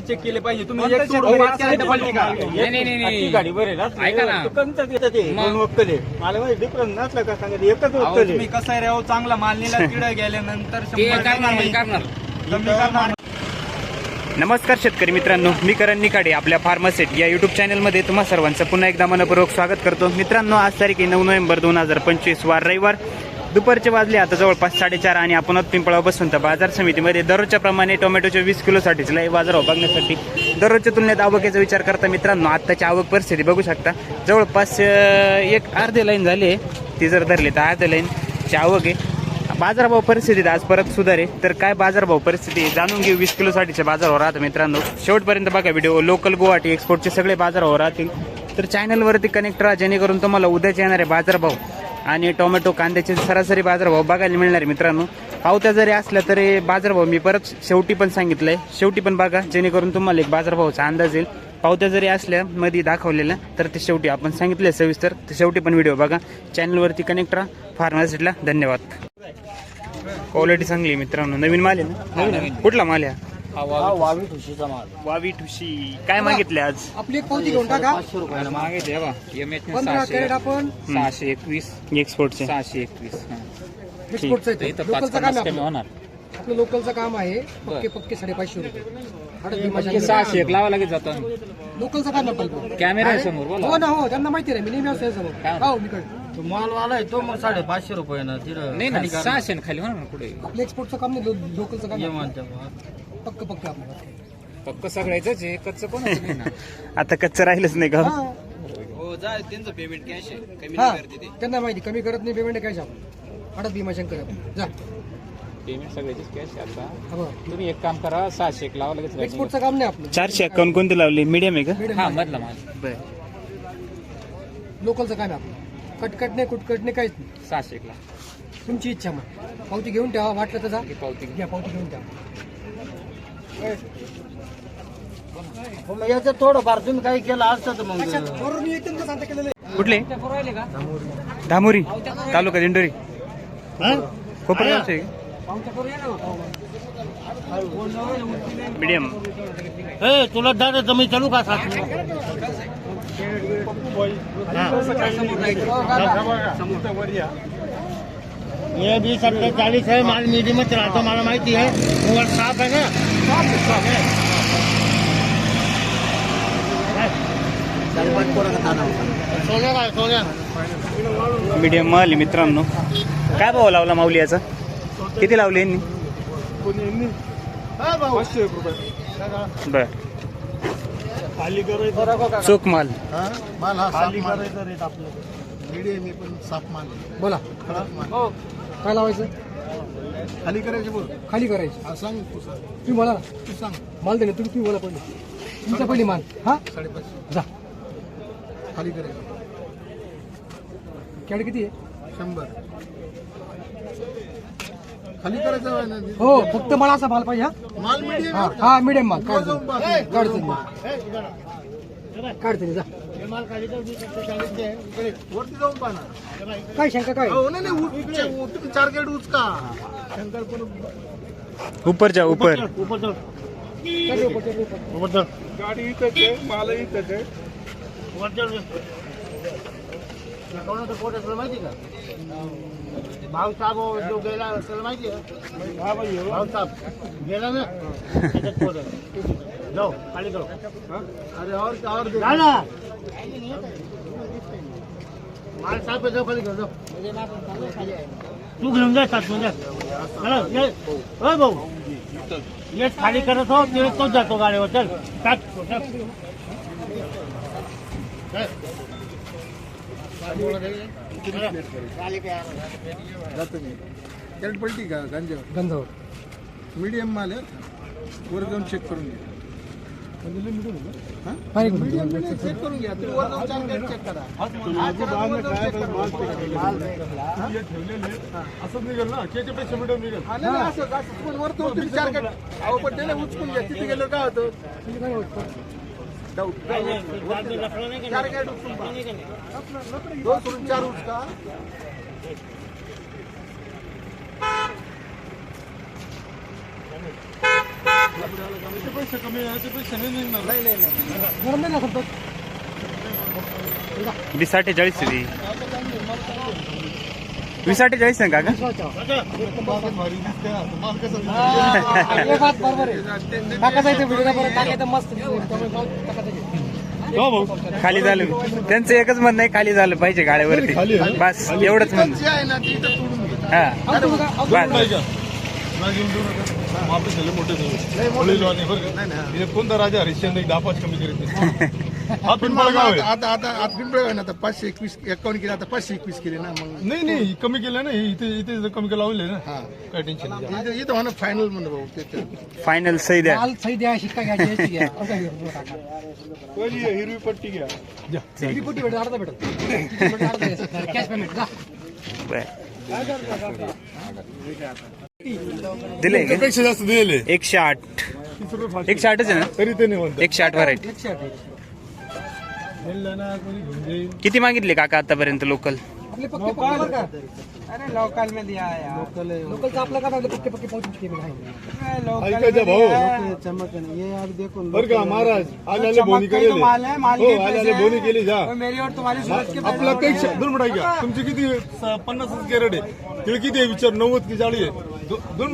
Check केले पाहिजे. तुम्ही एक सोडून पाच कॅरेट पडली का? नाही, नाही, नाही, नाही. ती गाडी बरे ना ऐका ना. कंच येतं ते मग. दोन वक्कले मला माहिती डिफरन्स नसलं का सांगत एकच अहो, वक्कले तुम्ही कसं आहे रे अहो, चांगला माल नेला तिकडे गेल्यानंतर ते शंभर करणार टक्के करणार? कमी करणार? नमस्कार शेतकरी मित्रांनो मी करण निकाडे आपल्या फार्मासेट या युट्यूब चॅनलमध्ये तुम्हा सर्वांचं पुन्हा एकदा मनपूर्वक स्वागत करतो. मित्रांनो आज तारीख आहे नऊ नोव्हेंबर दोन हजार पंचवीस वार रविवार. दुपारचे वाजले आता जवळपास साडेचार आणि आपण पिंपळा बसून तर बाजार समितीमध्ये. दररोजच्या प्रमाणे टोमॅटोचे वीस किलोसाठीच लय बाजार बघण्यासाठी. दररोजच्या तुलनेत आवकेचा विचार करता मित्रांनो आत्ताची आवक परिस्थिती बघू शकता. जवळपास एक अर्धे लाईन झाली. आहे ती जर धरली तर अर्धे लाईनची आवक आहे. बाजारभाव परिस्थितीत आज परत सुधारे. तर काय बाजारभाव परिस्थिती जाणून घेऊ वीस किलोसाठीच्या बाजारावर राहतं मित्रांनो. शेवटपर्यंत बघा व्हिडिओ लोकल गुवाहाटी एक्सपोर्टचे सगळे बाजारभाव राहतील. तर चॅनलवरती कनेक्ट राहा जेणेकरून तुम्हाला उद्याचे येणारे बाजारभाव आणि टोमॅटो कांद्याचे सरासरी बाजारभाव बघायला मिळणार आहे मित्रांनो. पावत्या जरी असल्या तरी बाजारभाव मी परत शेवटी पण सांगितलंय. शेवटी पण बघा जेणेकरून तुम्हाला एक बाजारभावाचा अंदाज येईल. पावत्या जरी असल्या मध्ये दाखवलेल्या तर ते शेवटी आपण सांगितले सविस्तर. तर शेवटी पण व्हिडिओ बघा. चॅनलवरती कनेक्ट राहा. फार्मासिटीला धन्यवाद. क्वालिटी चांगली आहे मित्रांनो. नवीन माल आहे ना? कुठला माल आहे? हा? वावी ठुशीचा माल. वावी ठुशी. काय मागितले आज? आपली एक पावती घेऊन टाका. मागे द्या बा एम एच पंधरा कॅरेट आपण. सहाशे एकवीस. एक्सपोर्टचे सहाशे एकवीस हा. एक्सपोर्टचं तर आहे इथं ते. पाच लोकलचं पन्नास काम आहे कमी आपलं. होणार. आपलं लोकलचं काम आहे. पक्के पक्के साडेपाचशे रुपये. सहाशे एक. लावा लागेल जातो लोकलचं काम आहे आपलं कॅमेरा आहे समोर हो बोला ना हो. त्यांना माहिती आहे मी नेहमी असतो समोर? हो मी कळलं. तो मालवाला आहे तो मग साडेपाचशे रुपये ना. तिथं नाही ना सहाशे न खाली होणार ना कुठे? आपलं एक्सपोर्टचं काम नाही लो- लोकलचं काम आहे. यमानच्या पक्क पक्क आपलं पक्क सगळ्याच आहे कच्चं कोणाचं नाही ना? आता कच्चं राहिलंच नाही का? हा. हो जा त्यांचं पेमेंट कॅश आहे. कमी हा. नाही करते ते. त्यांना माहिती कमी करत नाही पेमेंट काय आपण. हळद भीमाशंकर आपण. जा. पेमेंट सगळ्याचीच कॅश आता. हा बघा. तुम्ही एक काम करा सहाशे एक लावा लगेच एक्सपोर्टचं काम नाही आपलं. चारशे अकाउंट कोणते लावले? मीडियम आहे का? हा माल. मधला माल लोकलचं काम आहे आपलं. कटकट नाही कुटकट नाही काहीच नाही. सहाशे एक ला तुमची इच्छा मग. पावती घेऊन ठेवा वाटलं तर जा. ही पावती. घ्या पावती घेऊन ठेवा. हो, मग याच्यात थोडंफार तुम्ही काही केलं असतं तर मग आहे. कुठले? धामोरी. तालुका दिंडोरी. खोपर मीडियम. ए तुला दादा मी चालू का साथ ये भी सत्तर चालीस है माल मीडियम में चलाता मला माहिती है मोबाइल साफ है ना? मीडियम माल आहे मित्रांनो. काय भाव लावला माऊली याचा? किती लावले यांनी? बर. चोख माल माल हा खाली करायचा रेट आपलं मीडियम आहे पण साफ माल. बोला. काय लावायचं? खाली करायचे बोल. खाली करायची. हा सांग तू सांग. तुम्ही बोला ना तू सांग. माल दे ना तुम्ही तुम्ही बोला पहिले. तुमचा पहिली माल. हा? साडेपाचशे. जा. खाली करायचं. कॅड किती आहे? शंभर. खाली करायचं आहे ना? हो फक्त मला असा माल पाहिजे हा? माल मीडियम हा हा मिडियम माल. काढतो. काढतो. काढतो. जा. वरती जाऊन पाहा काय शंका काय? हो नाही नाही उच- उच- तुम्ही चार गेट उचका शंकर पण ऊपर जा ऊपर चल रे, ऊपर, चल ऊपर. गाडी इथंच आहे माल इथंच आहे. कोणाचं पोट असलं माहिती का? भाऊ साहेब जो गेला त्याला माहिती आहे भाऊ साहेब गेला ना. जाऊ खाली जाऊ अरे और और दे. माल साहेब जाऊ खाली जाऊ तू घेऊन जा सात म्हणजे चला ये. ओय भाऊ। ये खाली करत हो ते तोच जातो गाडीवर चल। टाक टाक. चल. जातो मी कॅरेट पलटी का गांजेवर गंधावर मीडियम माल आहे. वर जाऊन चेक करून घ्या. हा? मीडियम चेक करून घ्या. तुम्ही वर जाऊन चार कॅरेट चेक करा. चला, वर जाऊन check करा. माल? असं निघेल ना? केचे पेक्षा मीडियम निघेल. हा, नाही, नाही, असं असं पण वर जाऊन तुम्ही चार कॅरेट अहो पण त्याला उचकून घ्या. तिथे गेलं काय होतं चार. दोन सोडून चार याचे पैसे कमी पैसे नाही अठ्ठेचाळीस वीस अठ्ठेचाळीस आहे का? खाली झालं. त्यांचं एकच म्हणणं आहे खाली झालं पाहिजे गाड्यावरती. बस एवढंच म्हणणं. जी आहे ना ती इथं तोडून दे. हा. बस. झाले मोठे कोणता राजा हरिश्चंद्र एक दहा पाच कमी करीत हा पिंपळगाव आहे. आता आता आता ना आता पाचशे एकवीस एकावन्न केले आता पाचशे एकवीस केले ना मग. नाही नाही कमी केलं ना हे इथे इथे जर कमी केलं लावले ना हा. काय टेन्शन नाही. इथं इथं म्हणा फायनल म्हणलं भाऊ ते. फायनल सही द्या. माल सही द्या शिक्का घ्यायची घ्या असं. पहिली हिरवी पट्टी घ्या. द्या. किती पोटी भेटेल अर्धा भेटेल. कॅश पेमेंट जा. बर. दिले का? त्यापेक्षा जास्त दिले एकशे आठ. एकशे आठच आहे ना? तरी ते नाही म्हणतात. एकशे आठ व्हरायटी एकशे आठ किती मागितले काका आतापर्यंत लोकल? आपले पक्के पक्के बरं का अरे लोकल में दिया लोकल आपलं का आपले पक्के पक्के पाऊच पेमेंट आहे ऐकायचं भाऊ बरं का महाराज आले आले बोनी केलेले. हो आले आले बोनी केली जा. मेरी और तुम्हारी आपला पेक्षा दोन मिनिटं घ्या तुमची किती स- पन्नासच कॅरेट आहे. तिला किती आहे? विचार नव्वद की चाळीस आहे? दोन.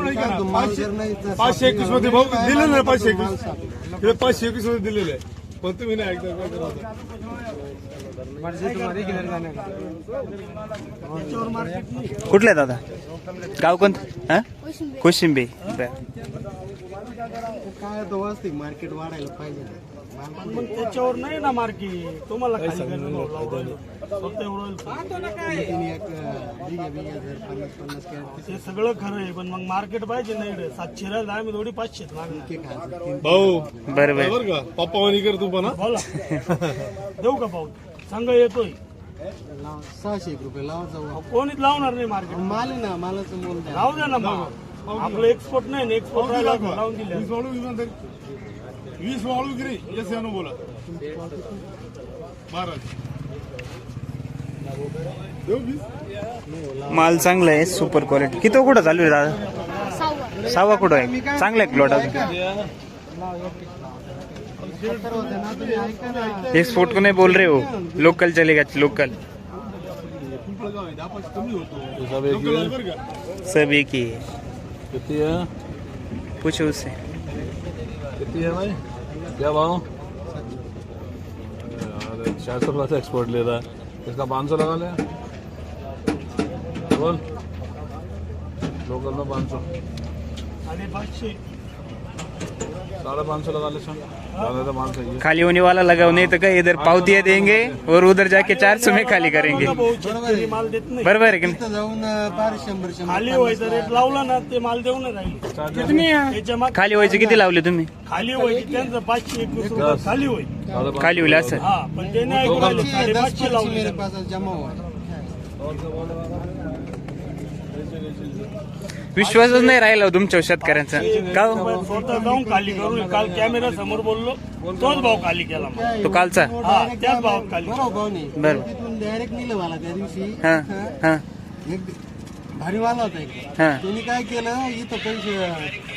पाचशे एकवीसमध्ये भाऊ दिलेलं ना पाचशे एकवीस? तिला पाचशे एकवीसमध्ये दिलेलं आहे. पण तुम्ही नाही ऐकता काय करायचं कुठले दादा? गाव कोणतं? हा? कोशिंबे. बर. काय तो वास्तविक मार्केट वाढायला पाहिजे. मग त्याच्यावर नाही ना मार्केट तुम्हाला भाव लावलं. फक्त एवढं ते सगळं खरं आहे पण मग मार्केट पाहिजे नाही रे सातशे राहिलं आम्ही थोडी पाचशे मागणार भाऊ बरं बरं. बरं का? पप्पा वाणी कर तू पण हा? बोला. देऊ का पाऊस संघ येतोय. सहाशे एक रुपये लावा जाऊ. कोणीच लावणार नाही मार्केट. माल आहे ना मालाचं मोल द्या. राहू द्या ना मग. आपलं एक्सपोर्ट नाही एक्सपोर्ट राहिला? लावून दिले विमान तरी वीस वाळू गिरी येस यानो बोला. महाराज. माल चांगला आहे सुपर क्वालिटी किती कुठं चालू आहे दादा? सहावा. कुठं आहे? चांगला आहे प्लॉट अजून. एक्सपोर्ट को नहीं बोल रहे हो. लोकल चलेगा लोकल आहे आहे सब एक ही. है है पूछो उससे. कितनी है भाई? क्या भाव यार चार सौ प्लस एक्सपोर्ट ले रहा है इसका पाँच सौ लगा ले बोल लोकल में पाँच सौ आणि पाचशे साढ़े पाँच सौ लगा ले सुन ज़्यादा तो पाँच सौ ही है खाली होने वाला लगाओ नहीं तो क्या इधर पावतिया देंगे और उधर जाके चार सौ में खाली करेंगे. बघा भाऊ शेतकरी माल देत नाही. बरोबर आहे की नाही? जाऊन बारा शंभर शंभर खाली व्हायचं रेट लावला ना ते माल देऊ ना राहील त्याच्या माग खाली व्हायचे किती लावले तुम्ही? खाली व्हायची त्यांचं पाचशे एकवीस रुपये खाली होईल साढ़े पाँच खाली होईल असं. हा पण ते नाही ऐकू राहिले दस साडेपाचशे पर्ची लावले. मेरे पास जमा हुआ है. विश्वासच नाही राहिला हो तुमच्या शेतकऱ्यांचा. का हो? स्वतः जाऊन खाली करून काल कॅमेरा समोर बोललो. तोच भाव खाली केला मग. तो कालचा? हा त्याच भावात खाली बरोबर भाऊ नाही बरं. तिथून डायरेक्ट निघलं मला त्या दिवशी. हा हा. एक भारी वाला होता एक. हा. त्यांनी काय केलं इथं पैसे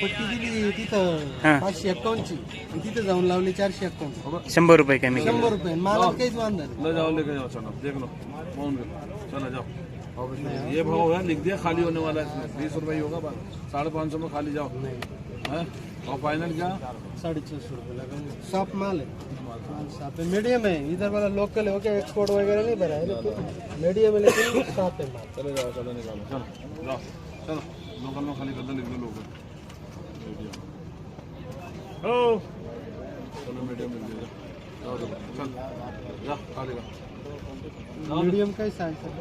पट्टी दिली हा. तिथं पाचशे एक्कावन्नची तिथे जाऊन लावले चारशे एक्कावन्न शंभर रुपये कमी केले. शंभर रुपये. मला काहीच वांधा नाही. ले जाओ लेके जाओ चलो देख लो चलो जाओ ये भाव है लिख दिया खाली होने वाला है। इसमें बीस रुपये ही होगा साढ़े पाँच सौ में खाली जाओ। हैं? और फाइनल क्या? साढ़े छह सौ रुपये लगा शॉप माल है। माल। शॉप है। मीडियम है। इधर वाला लोकल है ओके एक्सपोर्ट वगैरह नहीं भरा है लेकिन मीडियम है लेकिन शॉप है माल। चले जाओ चलो निकालो। चलो जाओ। चलो लोकल में खाली कर दो लिख दो लोकल हो चलो मीडियम लिख दीजिए जाओ चलो चल जा खाली का मीडियम का ही साइज़ है।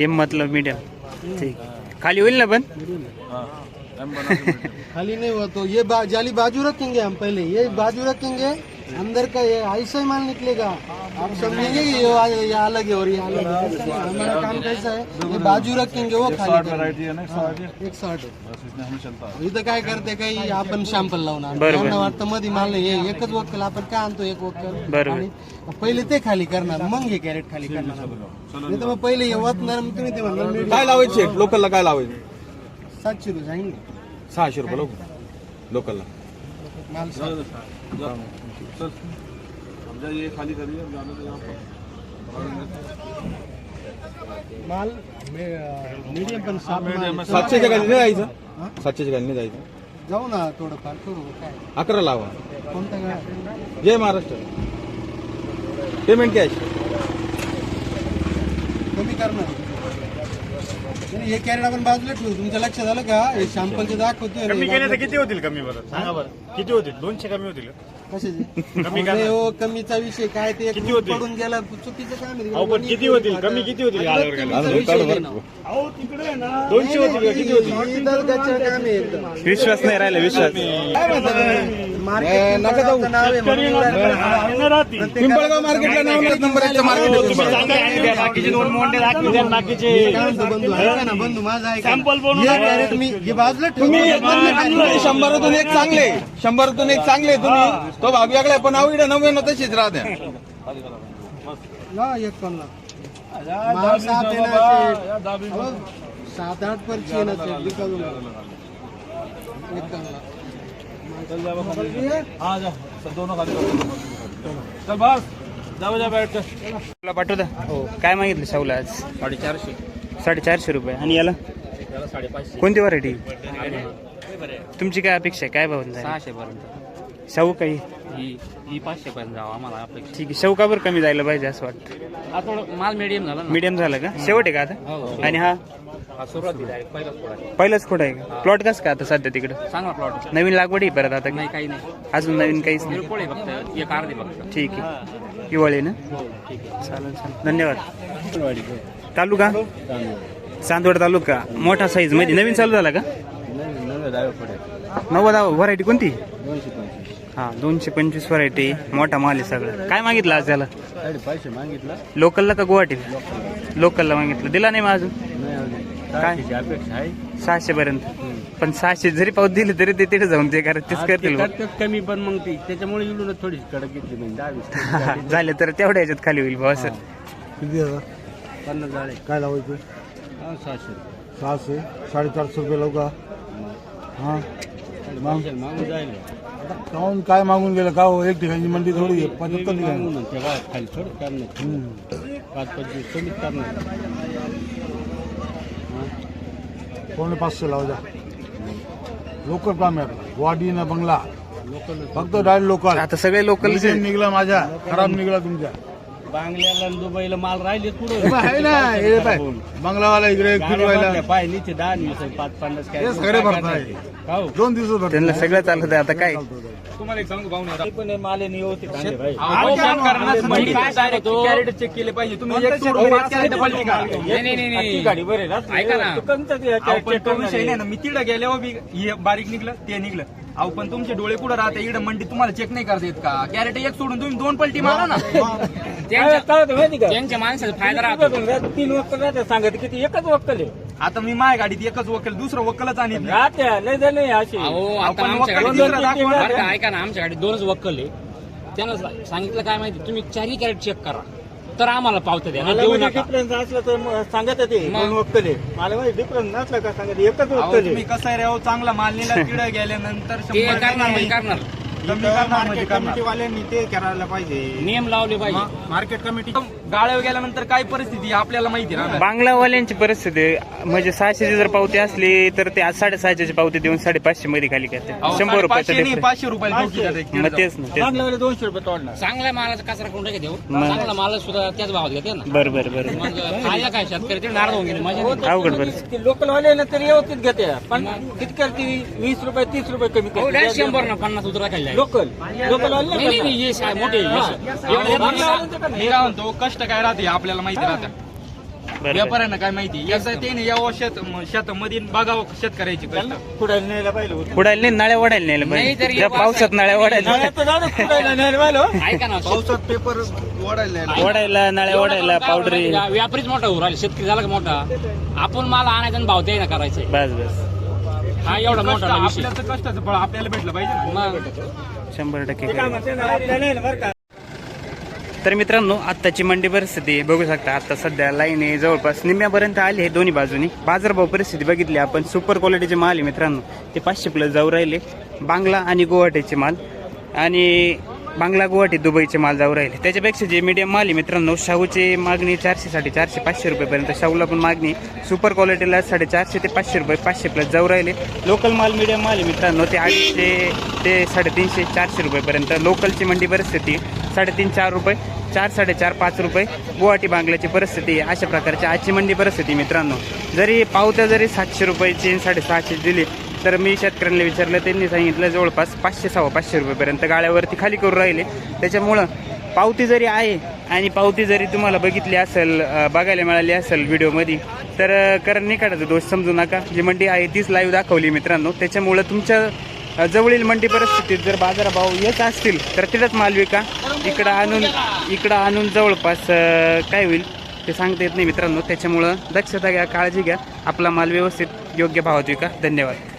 एम मतलब मीडियम ठीक. खाली होईल ना पण? खाली नहीं हुआ तो ये बा, जाली बाजू रखेंगे हम पहले. ये बाजू रखेंगे. अंदर का ये ऐसा ही माल निकलेगा. आप समझेंगे कि ये, ये अलग है और ये अलग है। हमारा काम कैसा है? ये बाजू रखेंगे वो खाली है एक साठ? बस इसमें हमें चलता है। इथं काय करते काही आपण शॅम्पल लावणार. त्यांना वाटतं मध्ये माल नाही हे एकच वक्कल आपण काय आणतो एक. आणि पहिले ते खाली करणार मग हे कॅरेट खाली करणार. नाही तर मग पहिले हे वतणार मग तुम्ही ते म्हणणार काय लावायचे? लोकलला काय लावायचे? सातशे रुपये सांगितले. सहाशे रुपये लोक लोकलला. माल जाओ, जाओ. चल अब जा ये खाली करिए अब जाने दो यहाँ पर। माल मीडियम पण सात माल. सातशेच्या खाली नाही जायचं सातशेच्या खाली नाही जायचं जाऊ ना थोडंफार करू काय अकरा लावा कोणतं जय महाराष्ट्र। पेमेंट कॅश कमी करणार नाही, हे कॅरेट आपण बाजूला ठेवू. तुमच्या लक्षात आलं का? हे शॅम्पलचे दाखवतोय ना, कमी हे केले तर बाजूला- किती होतील कमी बरं सांगा बरं. किती होतील दोनशे कमी होतील का? कशाचे कमी हो कमीचा विषय काय ते एक किती होतील? पडून गेला चुकीचं काम आहे. अहो, पण किती होतील? कमी किती होतील अजिबात आल्यावर कमीचा गेला? विषय नाही ना. अहो तिकडे आहे ना दोनशे होतील का किती होतील हे दर्जाचं काम आहे एकदम. विश्वास नाही राहिला विश्वास काय तुम्ही? मार्केट नका जाऊ. नाव आहे म्हणून एवढं- राहतील पिंपळगाव मार्केटला नाव नाही नंबर एकचं मार्केट तुम्ही चांगले आणि द्या, बाकीचे दोन मोंडे दाखवून द्या, बाकीचे काय म्हणतो बंधू ऐका ना बंधू माझा ऐका ना. Sample बनवून हे आणा. कॅरेट मी हे बाजूला करा. शंभरातून एक चांगले शंभरातून एक चांगले तुम्ही. तो भाग वेगळा आहे, पण इकडे नव्याण्णव तशीच राहते. एक माल सात. हो, आठ पर्ची पन्नास. हाँ पाठवता काय मागितलं शाहूला आज? साडेचारशे. साडेचारशे रुपये. आणि याला? कोणती व्हरायटी तुमची काय अपेक्षा आहे? काय भाव सहाशे पर्यंत शाहू काही ही ही पाचशे पर्यंत जावं आम्हाला अपेक्षा. ठीक आहे. शाहू का बरं कमी जायला पाहिजे असं वाटतं. आता थोडं माल मिडियम झाला ना. मीडियम झालं का? शेवट आहे का आता? हो आणि हा? हा सुरुवाती डायरेक्ट पहिलाच थोडा पहिलाच कुठं आहे का? प्लॉट कसं का आता सध्या तिकडं? चांगला प्लॉट नवीन लागवड आहे परत आता? नाही काही नाही. अजून नवीन काहीच नाही. किरकोळ आहे फक्त एक अर्धी फक्त. ठीक आहे. हिवाळी ना? चालेल चालेल. धन्यवाद. तालुका? चांदवड तालुका. मोठा साईजमध्ये. नवीन चालू झाला का? नव्वद व्हरायटी कोणती? हा दोनशे पंचवीस व्हरायटी मोठा माल आहे सगळं. काय मागितलं आज त्याला? पैसे मागितलं. लोकलला का गुवाहाटीला? लोकलला. मागितलं. दिला नाही मग अजून? काय? अपेक्षा आहे. सहाशे पर्यंत. पण सहाशे जरी पाऊस दिले तरी ते तिथे जाऊन ते करत तेच करतील बा. कमी पण मग ती त्याच्यामुळे इकडून थोडी कडक घेतली म्हणजे झाले तर तेवढ्या याच्यात खाली होईल भाऊ असं. पन्नास झाले. काय लावायचं? सहाशे. सहाशे साडेचारशे रुपये लावू का? हा. मागून मागून जाईल काहून काय मागून गेलं? का हो? एक ठिकाणी मंडी थोडी आहे, पंच्याहत्तर ठिकाणी मागून ते काय खाली थोडं करणार पाच पंचवीस कमीच करणार पावणे पाचशे लावा जा लोकल काम आहे आपलं. वाडी ना बंगला. फक्त डायरेक्ट लोकल. आता सगळे लोकल निघला माझा खराब निघला तुमच्या. बांगल्याला आणि दुबईला माल राहिले पुढे पाय, आहे ना हे पाय बंगलावाला इकडे फिरवायला पाय नीचे दहा वीस पाच पन्नास काय हे सगळे हो दोन दिवस त्यांना सगळं चालत आहे आता काय? तुम्हाला एक सांगू भाऊ पण माल कॅरेट चेक केले पाहिजे. तुम्ही एक पडली का गाडी बरे ऐका ना. मी तिकडे गेल्यावर बी बारीक निघलं ते निघलं. अहो पण तुमचे डोळे कुठं राहते? इकडे मंडी तुम्हाला चेक नाही करता येत का? कॅरेट एक सोडून तुम्ही दोन पलटी मारा ना. त्यांच्या त्यांच्या माणसाचा फायदा राहतो. तीन वक्कल राहते सांगत किती? एकच वक्कल आहे. आता मी माझ्या गाडीत एकच वकील दुसरं वकीलच आणि राहते लय झाले असे अहो आता आपण आमच्या गाडीत दुसरं दाखवा ना. बरं का, ऐका ना आमच्या गाडीत दोनच वक्कल आहे. त्यांना सांगितलं काय माहिती? तुम्ही चारही कॅरेट चेक करा. तर आम्हाला पावतं द्या नाही देऊ नका. डिफरन्स असलं तर मग सांगत ते मग. दोन मला माहिती डिफरन्स नसलं का सांगत? एकच अहो, वक्कल तुम्ही आहे कसं आहे रे अहो, चांगला माल नेला तिकडे गेल्यानंतर ते शंभर करणार म्हणजे टक्के करणार. कमी करणार म्हणजे करणार वाल्यांनी ते करायला पाहिजे. नियम लावले पाहिजे. मार्केट कमिटी गाळ्यावर गेल्यानंतर काय परिस्थिती आहे आपल्याला माहिती राहणार बांगलावाल्यांची परिस्थिती म्हणजे सहाशेची जर पावती असली तर ते आज साडेसहाशेची पावती देऊन साडेपाचशे मध्ये खाली करते अहो, शंभर रुपयाचं साडेपाचशे नाही, difference. पाचशे मग किलो तेच ना. तेच दोनशे रुपये तोडणार. चांगल्या मालाचा कचरा कोण देऊ मग. चांगला माल सुद्धा त्याच भावात घेते ना. बर बर बर. मग खायला काय शेतकरी? ते नाराज होऊन गेले माझ्या अवघड बरं ते लोकल वाले ना तरी व्यवस्थित घेते. पण किती करते? वीस रुपये तीस रुपये कमी हो करते डायरेक्ट शंभर ना पन्नास उतरा खायला लोकल. नाही नाही, नाही हे मोठे हे एवढे मी काय म्हणतो कष्ट काय राहते आपल्याला माहिती राहतं. व्यापाऱ्यांना काय माहिती? एकदा त्याने यावं शेत शेतामध्ये बघावं शेतकऱ्याची कष्ट. न्यायला पुढायला नाही नाळ्या नेलं नाही तर पाहिजे हे पावसात नाळ्या न्यायला ऐका ना पावसात पेपर ओढायला वाढायला नाळ्या वाढायला पावडरी व्यापारीच मोठा होऊ राहिले शेतकरी झाला का मोठा? आपण माल आणायचा आणि भाव द्यायला करायचंय बस बस. हा एवढा मोठा विषय. आपल्याचं कष्टाचं फळ आपल्याला भेटलं पाहिजे ना. मग? शंभर टक्के खरं. तर मित्रांनो आत्ताची मंडी परिस्थिती बघू शकता. आता सध्या लाईन आहे जवळपास निम्म्यापर्यंत आली आहे दोन्ही बाजूनी. बाजारभाव परिस्थिती बघितली आपण. सुपर क्वालिटीचे माल आहे मित्रांनो. ते पाचशे प्लस जाऊ राहिले. बांगला आणि गुवाहाटीचे माल. आणि बांगला गुवाहाटी दुबईचे माल जाऊ राहिले. त्याच्यापेक्षा जे मीडियम माल आहे मित्रांनो शाहूची मागणी चारशे साडे चारशे पाचशे रुपयेपर्यंत शाहूला पण मागणी सुपर क्वालिटीला साडेचारशे ते पाचशे रुपये पाचशे प्लस जाऊ राहिले. लोकल माल मीडियम माल आहे मित्रांनो ते अडीचशे ते साडेतीनशे चारशे रुपयेपर्यंत. लोकलची मंडी परिस्थिती साडेतीन चार रुपये चार साडेचार पाच रुपये. गुवाहाटी बांगल्याची परिस्थिती अशा प्रकारची आजची मंडी परिस्थिती मित्रांनो. जरी पावत्या जरी सातशे रुपयाची साडेसहाशे दिली तर मी शेतकऱ्यांना विचारलं त्यांनी सांगितलं जवळपास पाचशे सव्वा पाचशे रुपयेपर्यंत गाळ्यावरती खाली करून राहिले. त्याच्यामुळं पावती जरी आहे आणि पावती जरी तुम्हाला बघितली असेल बघायला मिळाली असेल व्हिडिओमध्ये तर कारण निकाडाचा दोष समजू नका. जी मंडी आहे तीच लाईव्ह दाखवली मित्रांनो. त्याच्यामुळं तुमच्या जवळील मंडी परिस्थितीत जर बाजारभाव येत असतील तर तिथंच माल विका. इकडं आणून इकडं आणून जवळपास काय होईल ते सांगता येत नाही मित्रांनो. त्याच्यामुळं दक्षता घ्या काळजी घ्या. आपला माल व्यवस्थित योग्य भावात विका. धन्यवाद.